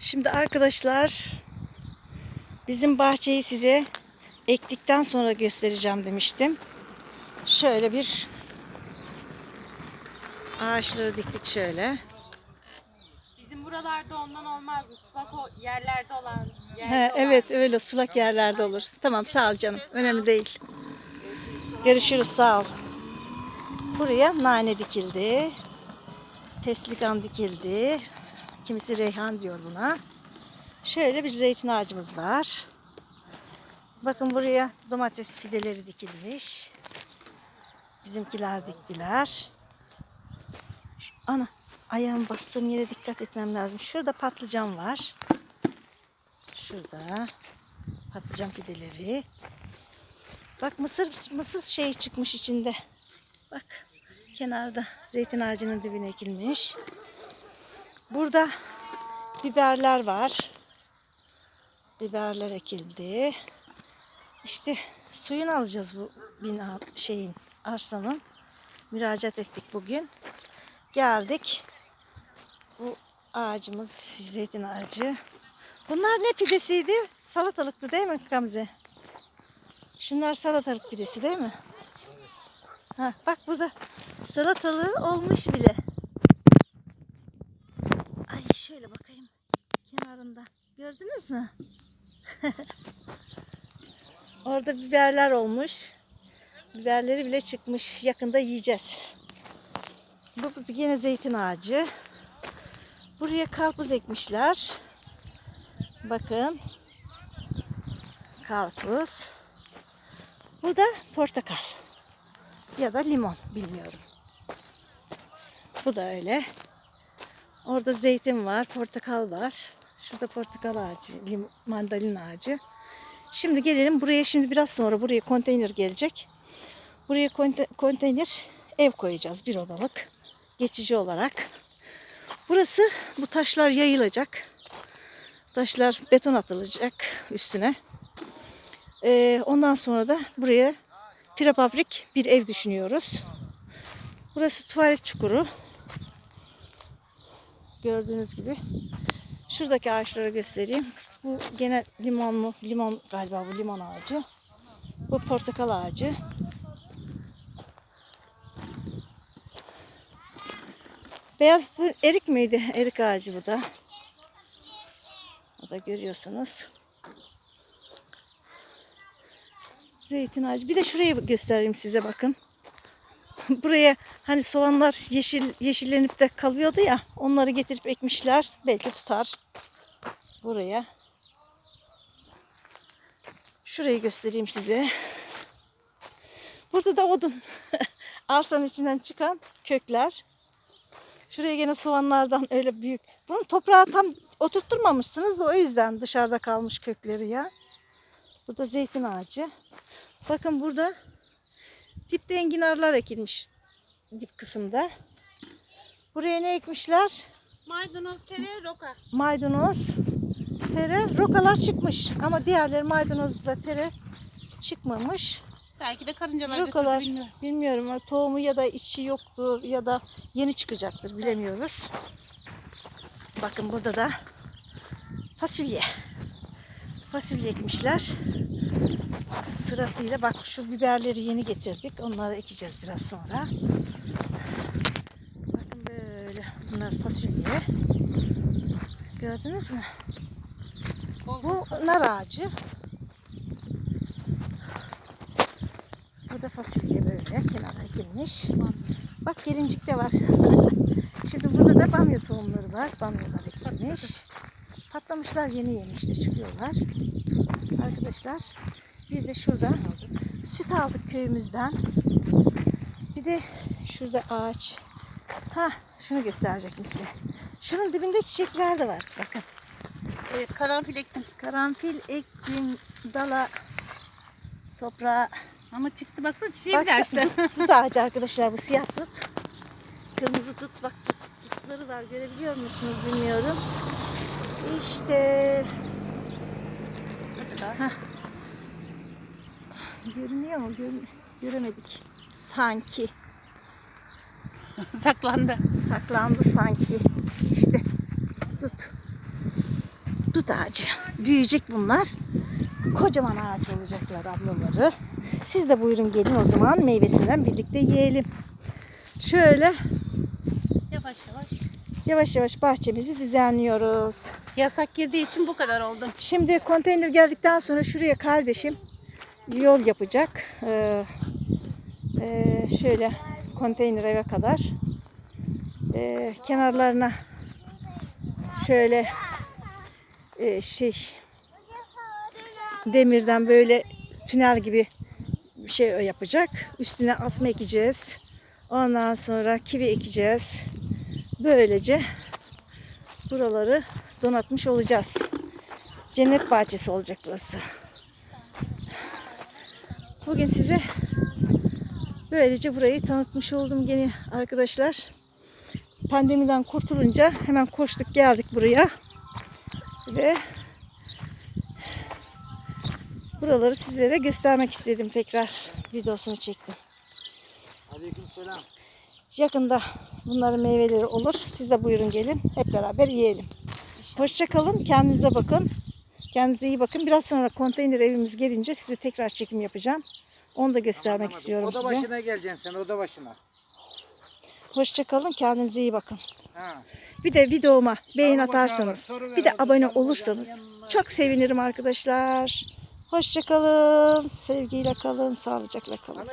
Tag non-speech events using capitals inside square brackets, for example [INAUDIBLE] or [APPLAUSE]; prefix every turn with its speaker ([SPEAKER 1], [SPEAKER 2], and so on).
[SPEAKER 1] Şimdi arkadaşlar bizim bahçeyi size ektikten sonra göstereceğim demiştim. Şöyle bir ağaçları diktik şöyle.
[SPEAKER 2] Bizim buralarda ondan olmaz. Islak o yerlerde olan yerde
[SPEAKER 1] He,
[SPEAKER 2] olan.
[SPEAKER 1] evet öyle sulak yerlerde olur. Tamam sağ ol canım. Önemli değil. Görüşürüz sağ ol. Buraya nane dikildi. Teslikan dikildi. Kimisi reyhan diyor buna. Şöyle bir zeytin ağacımız var. Bakın buraya domates fideleri dikilmiş. Bizimkiler diktiler. Şu- Ana ayağım bastığım yere dikkat etmem lazım. Şurada patlıcan var. Şurada patlıcan fideleri. Bak mısır mısır şey çıkmış içinde. Bak kenarda zeytin ağacının dibine ekilmiş. Burada biberler var. Biberler ekildi. İşte suyunu alacağız bu bina şeyin arsanın. Müracaat ettik bugün. Geldik. Bu ağacımız zeytin ağacı. Bunlar ne pidesiydi? Salatalıktı değil mi Gamze? Şunlar salatalık pidesi değil mi? Ha, bak burada salatalığı olmuş bile. Kenarında. Gördünüz mü? [LAUGHS] Orada biberler olmuş. Biberleri bile çıkmış. Yakında yiyeceğiz. Bu yine zeytin ağacı. Buraya karpuz ekmişler. Bakın. Karpuz. Bu da portakal. Ya da limon bilmiyorum. Bu da öyle. Orada zeytin var, portakal var. Şurada portakal ağacı, lim, mandalina ağacı. Şimdi gelelim buraya şimdi biraz sonra buraya konteyner gelecek. Buraya konte- konteyner ev koyacağız bir odalık. Geçici olarak. Burası bu taşlar yayılacak. Taşlar beton atılacak üstüne. Ee, ondan sonra da buraya prefabrik bir ev düşünüyoruz. Burası tuvalet çukuru. Gördüğünüz gibi. Şuradaki ağaçları göstereyim. Bu gene limon mu? Limon galiba bu limon ağacı. Bu portakal ağacı. Beyaz bu erik miydi? Erik ağacı bu da. O da görüyorsunuz. Zeytin ağacı. Bir de şurayı göstereyim size bakın. [LAUGHS] Buraya hani soğanlar yeşil yeşillenip de kalıyordu ya. Onları getirip ekmişler. Belki tutar. Buraya. Şurayı göstereyim size. Burada da odun. [LAUGHS] Arsanın içinden çıkan kökler. Şuraya gene soğanlardan öyle büyük. Bunu toprağa tam oturtturmamışsınız da o yüzden dışarıda kalmış kökleri ya. Bu da zeytin ağacı. Bakın burada dipte enginarlar ekilmiş dip kısımda. Buraya ne ekmişler?
[SPEAKER 2] Maydanoz, tere, roka.
[SPEAKER 1] Maydanoz, tere, rokalar çıkmış. Ama diğerleri maydanozla tere çıkmamış.
[SPEAKER 2] Belki de karıncalar
[SPEAKER 1] Rokalar
[SPEAKER 2] bilmiyorum.
[SPEAKER 1] bilmiyorum tohumu ya da içi yoktur ya da yeni çıkacaktır bilemiyoruz. Bakın burada da fasulye. Fasulye ekmişler. Sırasıyla bak şu biberleri yeni getirdik. Onları ekeceğiz biraz sonra. Bakın böyle bunlar fasulye. Gördünüz mü? Bu nar ağacı. Bu da fasulye böyle kenara ekilmiş. Bak gelincik de var. [LAUGHS] Şimdi burada da bamya tohumları var. Bamyalar ekilmiş. Patlamışlar yeni işte çıkıyorlar. Arkadaşlar biz de şurada süt aldık köyümüzden. Bir de şurada ağaç. Ha şunu gösterecek misin? Şunun dibinde çiçekler de var. Bakın.
[SPEAKER 2] Evet, karanfil ektim.
[SPEAKER 1] Karanfil ektim dala toprağa.
[SPEAKER 2] Ama çıktı baksana çiçeği bile açtı.
[SPEAKER 1] Tut, tut ağacı arkadaşlar bu siyah tut. Kırmızı tut bak tut, tutları var görebiliyor musunuz bilmiyorum. İşte Hah. Görünüyor mu? Gör- göremedik. Sanki
[SPEAKER 2] Saklandı.
[SPEAKER 1] saklandı sanki. İşte tut. Dut ağacı. Büyüyecek bunlar. Kocaman ağaç olacaklar ablaları. Siz de buyurun gelin o zaman meyvesinden birlikte yiyelim. Şöyle
[SPEAKER 2] Yavaş yavaş.
[SPEAKER 1] yavaş yavaş bahçemizi düzenliyoruz.
[SPEAKER 2] Yasak girdiği için bu kadar oldu.
[SPEAKER 1] Şimdi konteyner geldikten sonra şuraya kardeşim yol yapacak. Ee, e, şöyle konteyner eve kadar. Ee, kenarlarına şöyle e, şey demirden böyle tünel gibi bir şey yapacak. Üstüne asma ekeceğiz. Ondan sonra kivi ekeceğiz. Böylece buraları donatmış olacağız. Cennet bahçesi olacak burası. Bugün size böylece burayı tanıtmış oldum gene arkadaşlar. Pandemiden kurtulunca hemen koştuk geldik buraya. Ve buraları sizlere göstermek istedim tekrar videosunu çektim.
[SPEAKER 3] Aleykümselam.
[SPEAKER 1] Yakında bunların meyveleri olur. Siz de buyurun gelin. Hep beraber yiyelim. Hoşça kalın. Kendinize bakın. Kendinize iyi bakın. Biraz sonra konteyner evimiz gelince size tekrar çekim yapacağım. Onu da göstermek
[SPEAKER 3] Anlamadım.
[SPEAKER 1] istiyorum
[SPEAKER 3] Oda
[SPEAKER 1] size.
[SPEAKER 3] başına geleceksin sen oda başına.
[SPEAKER 1] Hoşça kalın. Kendinize iyi bakın.
[SPEAKER 3] Ha.
[SPEAKER 1] Bir de videoma beğen atarsanız, bir de abone olursanız çok sevinirim arkadaşlar. Hoşça kalın. Sevgiyle kalın. Sağlıcakla kalın.